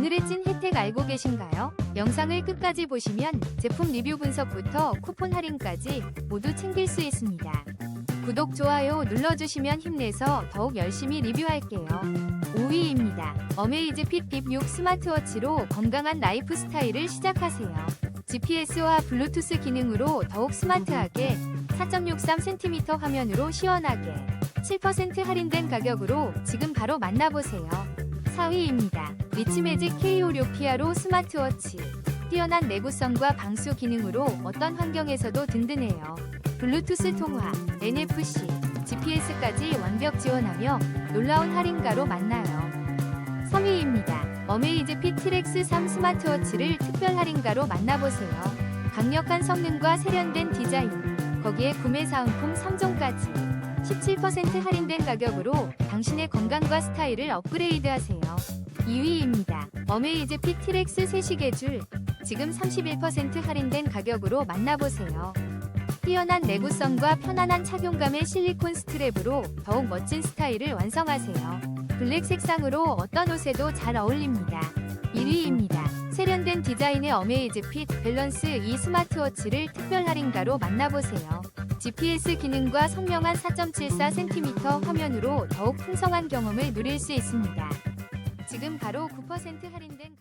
오늘의 찐 혜택 알고 계신가요? 영상을 끝까지 보시면 제품 리뷰 분석부터 쿠폰 할인까지 모두 챙길 수 있습니다. 구독, 좋아요 눌러주시면 힘내서 더욱 열심히 리뷰할게요. 5위입니다. 어메이즈 핏 빕6 스마트워치로 건강한 라이프 스타일을 시작하세요. GPS와 블루투스 기능으로 더욱 스마트하게 4.63cm 화면으로 시원하게 7% 할인된 가격으로 지금 바로 만나보세요. 4위입니다. 리치매직 K56 피아로 스마트워치. 뛰어난 내구성과 방수 기능으로 어떤 환경에서도 든든해요. 블루투스 통화, NFC, GPS까지 완벽 지원하며 놀라운 할인가로 만나요. 3위입니다. 어메이즈핏 트렉스 3 스마트워치를 특별 할인가로 만나보세요. 강력한 성능과 세련된 디자인, 거기에 구매 사은품 3종까지 17% 할인된 가격으로 당신의 건강과 스타일을 업그레이드하세요. 2위입니다. 어메이즈핏 트렉스 세시계줄 지금 31% 할인된 가격으로 만나보세요. 뛰어난 내구성과 편안한 착용감의 실리콘 스트랩으로 더욱 멋진 스타일을 완성하세요. 블랙 색상으로 어떤 옷에도 잘 어울립니다. 1위입니다. 세련된 디자인의 어메이즈 핏 밸런스 2 스마트워치를 특별 할인가로 만나보세요. GPS 기능과 선명한 4.74cm 화면으로 더욱 풍성한 경험을 누릴 수 있습니다. 지금 바로 9% 할인된